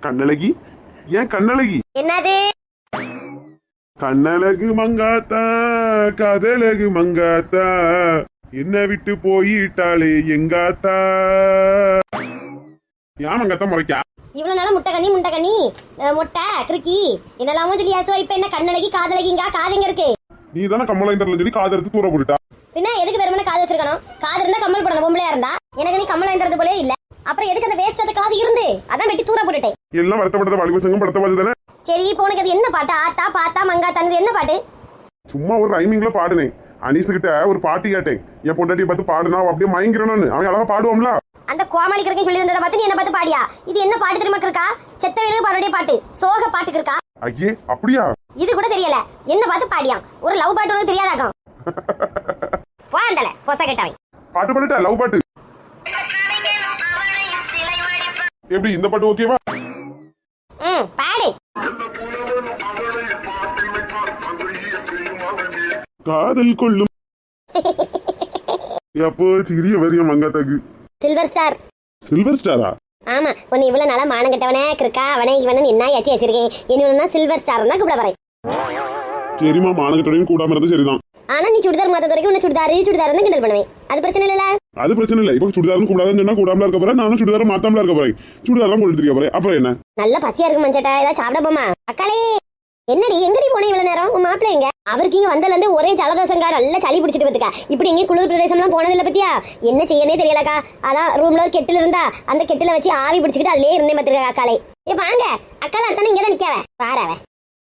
கண்ணழகி? ஏன் கண்ணழகி? என்னது? கண்ணழகு மங்காத்தா கதழகு மங்காத்தா என்ன விட்டு போயிட்டாளே எங்காத்தா? ஏன் மங்காத்தா முறைக்கா இவ்வளவு நாளா முட்டை கண்ணி முட்டை கண்ணி அஹ், மொட்டை கிறுக்கி என்னெல்லாமோ சொல்லி ஏசுவா இப்ப என்ன கண்ணழகி காதலகிங்க காதுங்க இருக்கு? நீ தானே இந்த சொல்லி காது எடுத்து தூர போட்டுட்டா. பின்ன எதுக்கு வெறுமனே காது வச்சிருக்கணும்? காது இருந்தா கம்மல் போடணும் பொம்பளையா இருந்தா. எனக்கு நீ கம்மல் வாங்கிறது போலே இல்ல. அப்புறம் எதுக்கு அந்த வேஸ்ட் அந்த காது இருந்து? அதான் வெட்டி தூர போட்டுட்டேன். எல்லாம் வருத்தப்பட்டத வாலிப சங்கம் படுத்த பார்த்து தானே? சரி இப்போ உனக்கு அது என்ன பாட்டு? ஆத்தா பாத்தா மங்காத்தானது என்ன பாட்டு? சும்மா ஒரு ரைமிங்ல பாடுனேன். அனீஸ் கிட்ட ஒரு பாட்டு கேட்டேன். என் பொண்டாட்டியை பார்த்து பாடுனா அவ அப்படியே மயங்கிறனான்னு. அவன் அழகா பாடுவோம்ல அந்த கோமாளி சொல்லி இருந்ததை பார்த்து நீ என்ன பார்த்து பாடியா? இது என்ன பாட்டு தெரியுமா இருக்கா செத்த வேலுக்கு பாடுடைய பாட்டு. சோக பாட்டுக்கு இருக்கா ஐயே அப்படியா? இது கூட தெரியல. என்ன பார்த்து பாடியா ஒரு லவ் பாட்டு உனக்கு தெரியாதாக்கும்? போண்டல பொச கெட்டவன். பாட்டு பாடுட்டா லவ் பாட்டு? எப்படி இந்த பாட்டு ஓகேவா? ம் பாடு. காதல் கொள்ளும். எப்போ சிறிய வரியம் மங்காத்தாக்கு சில்வர் ஸ்டார் சில்வர் ஸ்டாரா ஆமா உன்னை இவ்வளவு நாளா மானம் கெட்டவனே கிருக்கா அவனே இவனு என்ன ஏத்தி வச்சிருக்கேன் இனி சில்வர் ஸ்டார் தான் கூப்பிட வரேன் சரிம்மா மானகட்டடையும் கூடாம இருந்தது சரிதான். ஆனா நீ சுடிதார் மாத்த வரைக்கும் உன்னை சுடிதாரு சுடிதார் கிண்டல் பண்ணுவேன். அது பிரச்சனை இல்லல அது பிரச்சனை இல்லை. இப்போ சுடிதாரும் கூடாதுன்னு சொன்னா கூடாமல இருக்க போறேன். நானும் சுடிதாரம் மாத்தாமல இருக்க போறேன். சுடிதார் தான் கொடுத்துருக்க போறேன். அப்புறம் என்ன? நல்ல பசியா இருக்கு மஞ்சட்டா. ஏதாவது சாப்பிட போமா? அக்காளே என்னடி எங்கடி போன இவ்வளவு நேரம்? உன் மாப்பிள்ளை எங்க? அவருக்கு இங்க வந்ததுல இருந்து ஒரே ஜலதோஷங்க நல்ல சளி பிடிச்சிட்டு வந்துக்கா இப்படி எங்கேயும் குளிர் பிரதேசம்லாம் போனதில்ல பத்தியா? என்ன செய்யனே தெரியலக்கா. அதான் ரூம்ல ஒரு கெட்டில் இருந்தா அந்த கெட்டில வச்சு ஆவி பிடிச்சிக்கிட்டு அதுலயே இருந்தேன் பத்திரிக்கா அக்காளே. ஏ வாங்க. அக்கால அத்தானே இங்க தான் நிக்காவ. பாராவ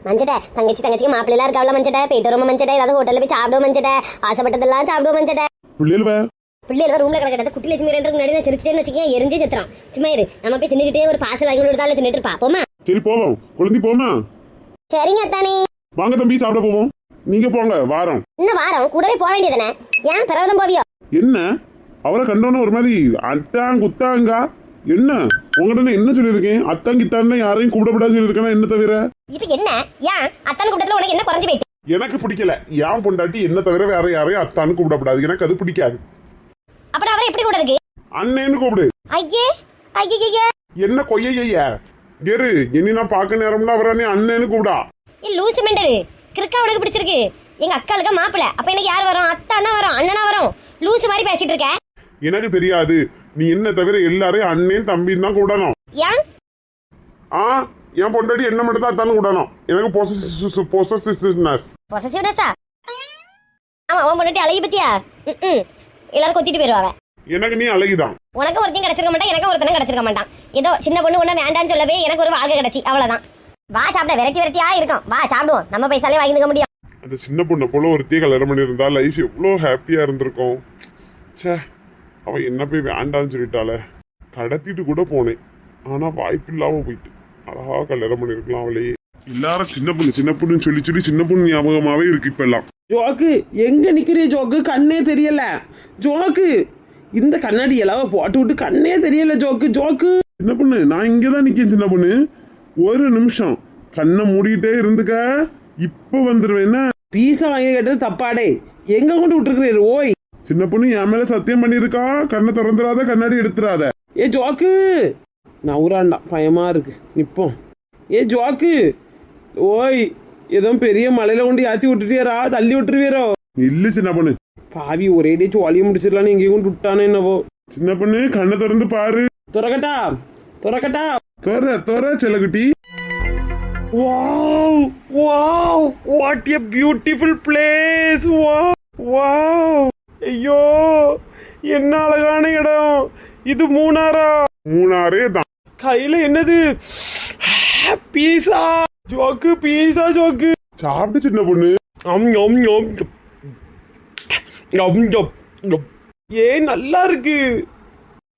மஞ்சட்ட தங்கச்சி தங்கச்சிக்கு மாப்பிள்ளை எல்லாம் இருக்காவல மஞ்சட்ட? போயிட்டு வருமா மஞ்சட்ட? ஏதாவது ஹோட்டல்ல போய் சாப்பிடுவோம் மஞ்சட்ட? ஆசைப்பட்டதெல்லாம் சாப்பிடுவோம் மஞ்சட்ட? பிள்ளைகள் பிள்ளைகள் ரூம்ல கிடக்கிறது. குட்டி லட்சுமி ரெண்டு முன்னாடி நான் சிரிச்சிட்டேன்னு வச்சுக்கேன் எரிஞ்சே செத்துறான். சும்மா இரு. நம்ம போய் தின்னுக்கிட்டே ஒரு பாசல் வாங்கி கொடுத்தால தின்னுட்டு இருப்பா. போமா சரி போவோம். குழந்தை போமா சரிங்க அத்தானே. வாங்க தம்பி சாப்பிட போவோம். நீங்க போங்க வாரம். இன்னும் வாரம்? கூடவே போக வேண்டியதுனே ஏன் பிறகுதான் போவியோ? என்ன? அவரை கண்டோன்னு ஒரு மாதிரி அட்டாங் குத்தாங்கா என்ன? உங்ககிட்ட என்ன சொல்லியிருக்கேன்? அத்தாங் கித்தான்னு யாரையும் கூப்பிடப்படாது சொல்லியிருக்கேன்னா என்ன தவிர? இப்ப என்ன? ஏன்? அத்தான் கூட்டத்துல உனக்கு என்ன குறைஞ்சு போயிட்டு? எனக்கு பிடிக்கல. ஏன் பொண்டாட்டி? என்ன தவிர வேற யாரையும் அத்தான்னு கூப்பிடப்படாது எனக்கு அது பிடிக்காது. அப்புறம் அவரை எப்படி கூடதுக்கு அண்ணேன்னு கூப்பிடு. ஐயே ஐயே என்ன கொய்யய்ய கெரு இனி நான் பார்க்க நேரம்ல அவரை நீ அண்ணேன்னு கூப்பிடா. ஏ லூசு மெண்டல். கிறுக்கா உனக்கு பிடிச்சிருக்கு. எங்க அக்காளுக்கு மாப்பிள்ள அப்ப எனக்கு யார் வரும்? அத்தான் தான் வரும் அண்ணனா வரும். லூசு மாதிரி பேசிட்டு இருக்க. எனக்கு தெரியாது. நீ என்ன தவிர எல்லாரையும் அண்ணன் தம்பின்னு தான் கூடணும். ஏன்? ஆ என் பொண்டாட்டி என்ன மட்டும் தான் அத்தான்னு கூடணும். எனக்கு பொசசிவ்னஸ் பொசசிவ்னஸா ஆமா அவன் பொண்ணுட்டி அழகி பத்தியா? ம் எல்லாரும் கொத்திட்டு போயிருவாங்க. எனக்கு நீ அழகிதான். உனக்கு ஒருத்தையும் கிடைச்சிருக்க மாட்டான் எனக்கு ஒருத்தனும் கிடைச்சிருக்க மாட்டான். ஏதோ சின்ன பொண்ணு ஒண்ணு வேண்டான்னு சொல்லவே எனக்கு ஒரு வாழ்க்கை கிடைச்சி அவ்வளவுதான். வா சாப்பிட வெரைட்டி வெரைட்டியா இருக்கும் வா சாப்பிடுவோம். நம்ம பைசாலே வாங்கிக்க முடியும். அந்த சின்ன பொண்ணை போல ஒருத்தையே கல்யாணம் பண்ணியிருந்தா லைஃப் எவ்வளோ ஹாப்பியா இருந்திருக்கும். ச்சே. அவ என்ன போய் வேண்டான்னு சொல்லிட்டாளே? கடத்திட்டு கூட போனேன் ஆனா வாய்ப்பு இல்லாம போயிட்டு. அழகா கல்யாணம் பண்ணிருக்கலாம் அவளையே எல்லாரும் சின்ன பொண்ணு சின்ன பொண்ணுன்னு சொல்லி சொல்லி சின்ன பொண்ணு ஞாபகமாவே இருக்கு இப்ப எல்லாம் ஜோக்கு எங்க நிக்கிறிய ஜோக்கு? கண்ணே தெரியல. ஜோக்கு இந்த கண்ணாடி எல்லாம் போட்டு விட்டு கண்ணே தெரியல ஜோக்கு. ஜோக்கு. சின்ன பொண்ணு நான் இங்கதான் நிக்கேன் சின்ன பொண்ணு. ஒரு நிமிஷம். கண்ணை மூடிட்டே இருந்துக்க. இப்ப வந்துருவேன் என்ன? பீஸா வாங்கி கேட்டது தப்பாடே. எங்க கொண்டு விட்டுருக்கிறீரு? ஓய். சின்ன பொண்ணு என் மேல சத்தியம் பண்ணிருக்கா கண்ணை திறந்துடாத கண்ணாடி எடுத்துறாத. ஏ ஜோக்கு! நவுறாண்டா பயமா இருக்கு. நிப்போம் ஏ ஜோக்கு! ஓய் ஏதோ பெரிய மலையில கொண்டு ஏத்தி விட்டுட்டியாரா தள்ளி விட்டுருவீரோ. இல்ல சின்ன பொண்ணு. பாவி ஒரேடியே சோழிய முடிச்சிடலான்னு எங்கேயும் கொண்டு விட்டானே என்னவோ. சின்ன பொண்ணு கண்ணை திறந்து பாரு. துறக்கட்டா துறக்கட்டா. தொற தொற செலகுட்டி wow wow what a beautiful place. Wow wow. ஐயோ என்ன அழகான இடம். இது மூணாரா மூணாரே தான். கையில என்னது? Pizza joke pizza joke. சாப்பிட்டு சின்ன பொண்ணு. அம் அம் அம் அம். ஏ நல்லா இருக்கு.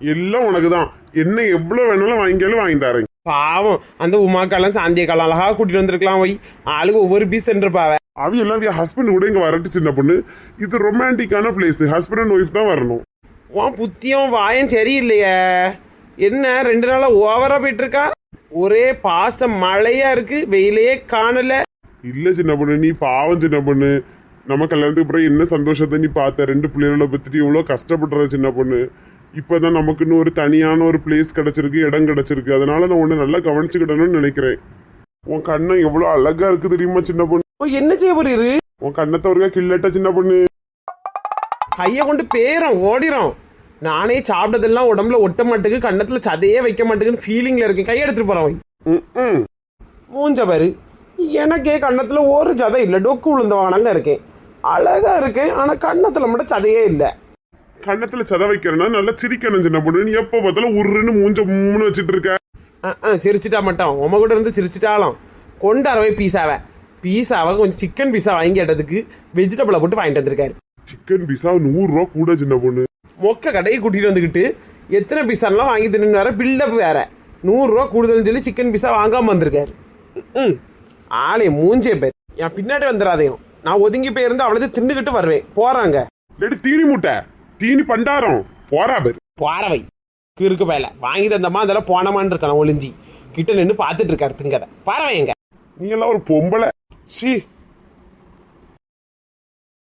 எல்லாம் உனக்கு தான். என்ன எவ்வளவு வேணாலும் வாங்கியாலும் வாங்கி தரேன். பாவம் அந்த உமாக்கெல்லாம் சாந்தியக்காலம் அழகா கூட்டிட்டு வந்திருக்கலாம் வை ஆளுக்கு ஒவ்வொரு பீஸ் சென்றிருப்பாவ அவ எல்லாம் ஹஸ்பண்ட் கூட இங்க வரட்டு சின்ன பொண்ணு. இது ரொமான்டிக்கான பிளேஸ் ஹஸ்பண்ட் அண்ட் ஒய்ஃப் தான் வரணும். உன் புத்தியும் வாயும் சரியில்லையே. என்ன ரெண்டு நாளா ஓவரா போயிட்டு இருக்கா ஒரே பாசம் மழையா இருக்கு வெயிலையே காணல. இல்ல சின்ன பொண்ணு நீ பாவம் சின்ன பொண்ணு. நம்ம கல்யாணத்துக்கு அப்புறம் என்ன சந்தோஷத்தை நீ பார்த்த? ரெண்டு பிள்ளைகளோட பத்திட்டு இவ்வளவு கஷ்டப்படுற சின்ன பொண்ணு. இப்பதான் நமக்குன்னு ஒரு தனியான ஒரு பிளேஸ் கிடைச்சிருக்கு இடம் கிடைச்சிருக்கு. அதனால நான் உன்னை நல்லா கவனிச்சுக்கிடணும்னு நினைக்கிறேன். உன் கண்ணம் எவ்வளவு அழகா இருக்கு தெரியுமா சின்ன பொண்ணு? ஓ என்ன செய்ய போறீரு? உன் கண்ணத்தை ஒருக்கா கிள்ளட்ட சின்ன பொண்ணு. கையை கொண்டு பேரம் ஓடிரும். நானே சாப்பிட்டதெல்லாம் உடம்புல ஒட்ட மாட்டேங்கு கண்ணத்துல சதையே வைக்க மாட்டேங்குன்னு ஃபீலிங்ல இருக்கேன். கையை எடுத்துட்டு போறேன் வை. ம். மூஞ்ச பாரு. எனக்கே கண்ணத்துல ஒரு சதை இல்லை. டொக்கு விழுந்த வானங்க இருக்கேன். அழகா இருக்கேன் ஆனா கண்ணத்துல மட்டும் சதையே இல்லை. கண்ணத்துல சத வைக்கிறேன்னா நல்லா சிரிக்கணும் சின்ன பொண்ணு. நீ எப்போ பார்த்தாலும் உருன்னு மூஞ்ச மூணு வச்சிட்டு இருக்க. அஹ், சிரிச்சிட்டா மட்டும். உம கூட இருந்து சிரிச்சிட்டாலும். கொண்டாரவே பீஸாவை பீஸாவை கொஞ்சம் சிக்கன் பீஸா வாங்கி கேட்டதுக்கு வெஜிடபிளை போட்டு வாங்கிட்டு வந்திருக்காரு. சிக்கன் பீஸா நூறு ரூபா கூட சின்ன பொண்ணு. மொக்க கடையை கூட்டிட்டு வந்துக்கிட்டு எத்தனை பீஸாலாம் வாங்கி தின்னு வேற பில்டப் வேற. நூறுரூவா கூடுதல்னு சொல்லி சிக்கன் பீஸா வாங்காம வந்திருக்காரு. ம் ஆளே மூஞ்சே பேர். என் பின்னாடி வந்துடாதையும். நான் ஒதுங்கி போயிருந்து அவ்வளவு தின்னுக்கிட்டு வருவேன். போறாங்க. லேடி தீனி முட்டை. தீனி பண்டாரம். போறா பேர். போறவை. கிறுக்கு பயல. வாங்கி தந்தமா அதெல்லாம் போனமான்னு இருக்கான் ஒளிஞ்சி. கிட்ட நின்று பார்த்துட்டு இருக்காரு திங்கத. பாறவை எங்க? நீ எல்லாம் ஒரு பொம்பளை. ஷீ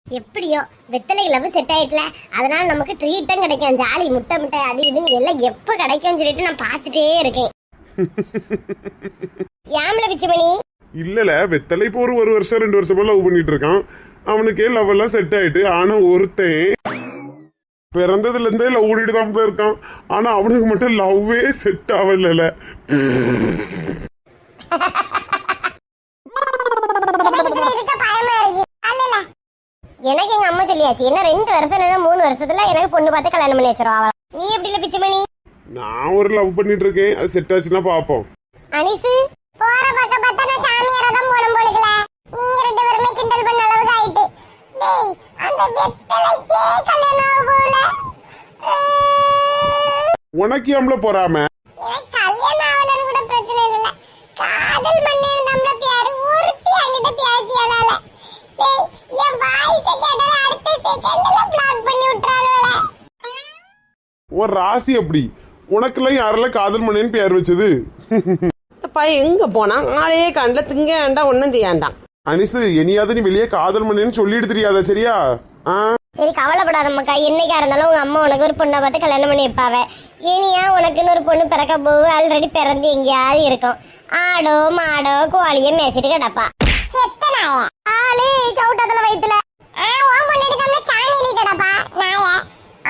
எப்படியோ வெத்தலை லவ் செட் ஆயிட்டல. அதனால நமக்கு ட்ரீட்டும் கிடைக்கும். ஜாலி முட்டை முட்டை அது இதுன்னு எல்லாம் எப்ப கிடைக்கும்னு சொல்லிட்டு நான் பார்த்துட்டே இருக்கேன். யாமல பிச்சுமணி? இல்லல வெத்தலை இப்போ ஒரு ஒரு வருஷம் ரெண்டு வருஷமா லவ் பண்ணிட்டு இருக்கான் அவனுக்கே லவ் எல்லாம் செட் ஆயிட்டு ஆனா ஒருத்தன் பிறந்ததுல இருந்தே லவ் பண்ணிட்டு தான் போல இருக்கான் ஆனா அவனுக்கு மட்டும் லவ்வே செட் ஆகல எனக்கு எங்க அம்மா சொல்லியாச்சு. என்ன ரெண்டு வருஷம் இல்லைன்னா மூணு வருஷத்துல எனக்கு பொண்ணு பார்த்து கல்யாணம் பண்ணி வச்சிருவா அவளை. நீ எப்படி இல்ல பிச்சுமணி நான் ஒரு லவ் பண்ணிட்டு இருக்கேன். அது செட் ஆச்சுன்னா பாப்போம் அனிசு போற பக்கம் பார்த்தா நான் சாமியாரா தான் போன போலுக்கல நீங்க ரெண்டு பேருமே கிண்டல் பண்ண அளவுக்கு ஆயிட்டு. டேய் அந்த வெத்தலைக்கே கல்யாணம் ஆக போல உனக்கு எம்ல போறாம எனக்கு கல்யாணம் ஆகலன்னு கூட பிரச்சனை இல்ல காதல் பண்ணி நம்மள பேரு ஒருத்தி அங்கிட்ட பேசியலால டேய் என் வாய்ஸ் கேட்டல அடுத்த செகண்ட்ல பிளாக் பண்ணி விட்டுறாளுல உன் ராசி அப்படி உனக்கெல்லாம் யாரெல்லாம் காதல் மணின்னு பேர் வச்சது? பையன் எங்க போனா? ஆளே கண்ணில் திங்க வேண்டாம் ஒன்றும் செய்யாண்டாம் அனிசு இனியாவது நீ வெளியே காதல் மணின்னு சொல்லிட்டு தெரியாதா சரியா? ஆ? சரி கவலைப்படாத மக்கா என்னைக்கா இருந்தாலும் உங்க அம்மா உனக்கு ஒரு பொண்ணை பார்த்து கல்யாணம் பண்ணி வைப்பாவ. இனியா உனக்குன்னு ஒரு பொண்ணு பிறக்க போகு ஆல்ரெடி பிறந்து எங்கேயாவது இருக்கும். ஆடோ மாடோ கோழியோ மேய்ச்சிட்டு கிடப்பா. ஆளே சவுட்டத்துல வயித்துல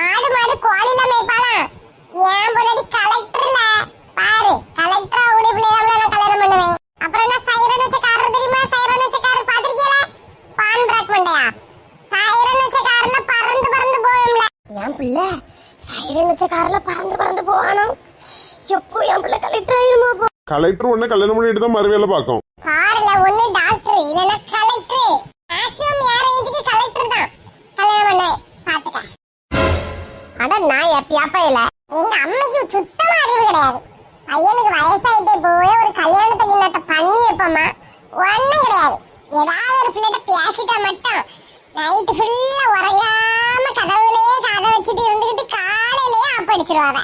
ஆடு மாடு கோழில மேய்ப்பாளா ஏன் பொண்ணாடி கலெக்டர்ல பாரு கலெக்டரா உடைய பிள்ளைய நான் கல்யாணம் பண்ணுவேன் அப்புறம் என்ன சைரன் வச்ச காரர் தெரியுமா சைரன் வச்ச காரர் பாத்திருக்கீங்களா பான் பிராக் மண்டையா சைரன் வச்ச கார்ல பறந்து பறந்து போவோம்ல என் பிள்ளை சைரன் வச்ச கார்ல பறந்து பறந்து போவானோ? எப்போ என் பிள்ளை கலெக்டர் ஆயிருமா போ கலெக்டர் உன்னை கல்யாணம் பண்ணிட்டு தான் மறுவேலை பார்க்கும். கார்ல ஒண்ணு டாக்டர் இல்லனா கலெக்டர் மேக்ஸிமம் யார் ரேஞ்சுக்கு கலெக்டர் தான்? கல்யாணம் பண்ண பாத்துக்க. அட நான் எப்பயாப்பா இல்ல. எங்க அம்மைக்கு சுத்தமா அறிவு கிடையாது. பையனுக்கு வயசாயிட்டே போய் ஒரு கல்யாணத்துக்கு இன்னத்த பண்ணி வைப்போமா? ஒண்ணும் கிடையாது. ஏதாவது ஒரு பிள்ளைகிட்ட பேசிட்டா மட்டும் நைட்டு ஃபுல்லா உறங்காம கதவுலயே கதை வச்சுட்டு இருந்துகிட்டு காலையிலேயே அப்படிச்சிருவாங்க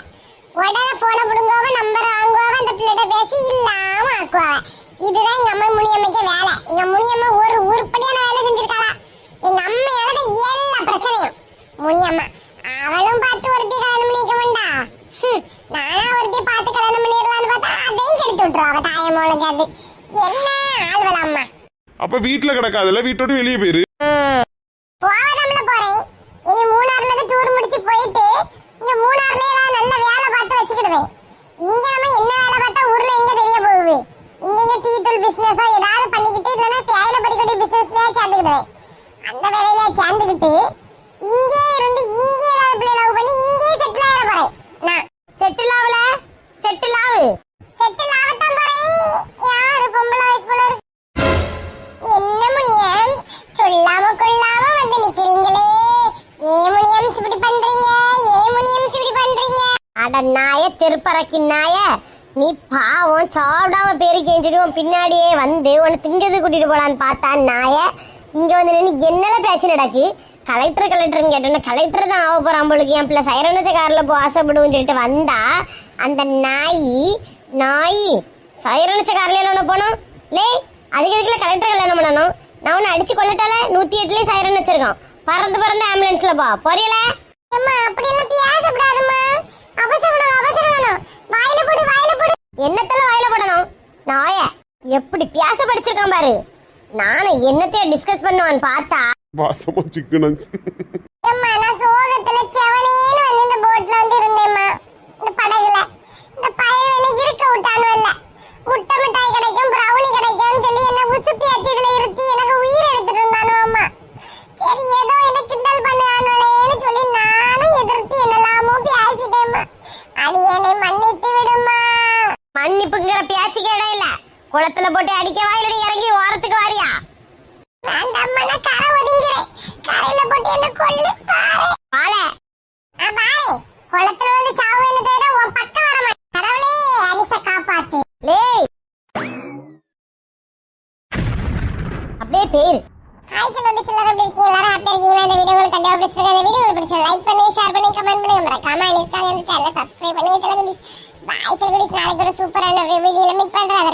உடனே போனை பிடுங்குவாவ நம்பர் வாங்குவாவ அந்த பிள்ளைகிட்ட பேசி இல்லாம ஆக்குவாவ. இதுதான் எங்க அம்மா முனியம்மைக்கு வேலை. எங்க முனியம்மா ஒரு உருப்படியான வேலை செஞ்சிருக்காளா. எங்க அம்மையால எல்லா பிரச்சனையும். முனியம்மா அவளும் பார்த்து ஒருத்தி கல்யாணம் பண்ணிக்க வேண்டா. நானா ஒருத்தி பார்த்து கல்யாணம் பண்ணிடலாம்னு பார்த்தா அதையும் கெடுத்து விட்டுருவாங்க தாயமோளம் சேர்ந்து. என்ன ஆள்வல அம்மா. அப்ப வீட்டுல கிடக்காதுல்ல? வீட்டோட வெளியே போயிரு. போறேன். இனி மூணாறுல இருந்து டூர் முடிச்சு போயிட்டு இங்க மூணாறுல நான் நல்ல வேலை பார்த்து வச்சுக்கிடுவேன். இங்க நம்ம என்ன வேலை பார்த்தா ஊர்ல எங்க தெரிய போகுது? இங்க இங்க டீ தூள் பிசினஸோ ஏதாவது பண்ணிக்கிட்டு இல்லைன்னா தேயில படிக்கட்டி பிசினஸ்லயே சேர்ந்துக்கிடுவேன். அந்த வேலையில சேர்ந்துக்கிட்டு நாய திருப்பறக்கி நாய நீ பாவம் சாப்பிடாம பேரு கேஞ்சிட்டு பின்னாடியே வந்து உன்னை திங்கிறது கூட்டிட்டு போலான்னு பார்த்தா நாய. இங்க வந்து நின்று என்னல பேச்சு நடக்கு? கலெக்டர் கலெக்டர்னு கேட்டோன்னு கலெக்டர் தான் ஆக போறான் போலுக்கு. என் பிள்ளை சைரனச காரில் போ ஆசைப்படுவோம்னு சொல்லிட்டு வந்தா அந்த நாய் நாய் சைரனச காரில் ஒன்று போனோம்? லே அதுக்கு எதுக்குல கலெக்டர் கல்யாணம் பண்ணணும்? நான் ஒன்று அடிச்சு கொள்ளட்டால நூத்தி எட்டுலயே சைரன் வச்சிருக்கோம் பறந்து பறந்து ஆம்புலன்ஸ்ல போ. பொரியல அம்மா பேசப்படாதுமா அவசரம் அவசரம் வாயில போடு வாயில போடு. என்னத்துல வாயில போடணும்? நாய எப்படி பேச படிச்சிருக்கான் பாரு. நானும் என்னத்தைய டிஸ்கஸ் பண்ணுவான்னு பார்த்தா. வாசமா சிக்கன் அம்மா நான் சோகத்துல செவனேன்னு வந்து இந்த போட்ல வந்து இருந்தேம்மா. இந்த படகுல. இந்த பையன் இருக்க விட்டானு இல்ல. முட்டை மிட்டாய் கிடைக்கும் பிரவுனி கிடைக்கும்னு சொல்லி என்ன உசுப்பி அத்தி இதுல இருத்தி எனக்கு உயிர் எடுத்துட்டு இருந்தானு அம்மா. சரி ஏதோ என்ன கிண்டல் பண்ணுவானுங்களேன்னு சொல்லி நானும் எதிர்த்து என்னெல்லாமோ பேசிட்டேம்மா அடி என்னை மன்னித்து விடுமா மன்னிப்புங்கிற பேச்சுக்கு இடம் இல்ல குளத்துல போட்டு அடிக்க வாயிலடி இறங்கி ஓரத்துக்கு வாரியா? வேண்டாம்மா நான் கரை ஒதுங்கிறேன். கரையில போட்டு என்ன கொல்லு பாரு. வாழ. ஆ, பாரு. குளத்துல வந்து சாவு என்ன தேட உன் பக்கம் வர மாட்டேன். கடவுளே அனிச காப்பாத்து. லேய் அப்படியே பேரு. ஹாய் சொல்லி சிலர் எப்படி இருக்கீங்க? எல்லாரும் ஹாப்பியா இருக்கீங்களா? இந்த வீடியோ உங்களுக்கு கண்டிப்பா பிடிச்சிருக்கு? இந்த வீடியோ உங்களுக்கு பிடிச்சா லைக் பண்ணி ஷேர் பண்ணி கமெண்ட் பண்ணி. மறக்காம அனிஸ்காக இந்த சேனலை சப்ஸ்கிரைப் பண்ணி. சொல்லுங்க பாய் சொல்லுங்க நாளைக்கு ஒரு சூப்பரான வீடியோல மீட் பண்றேன்.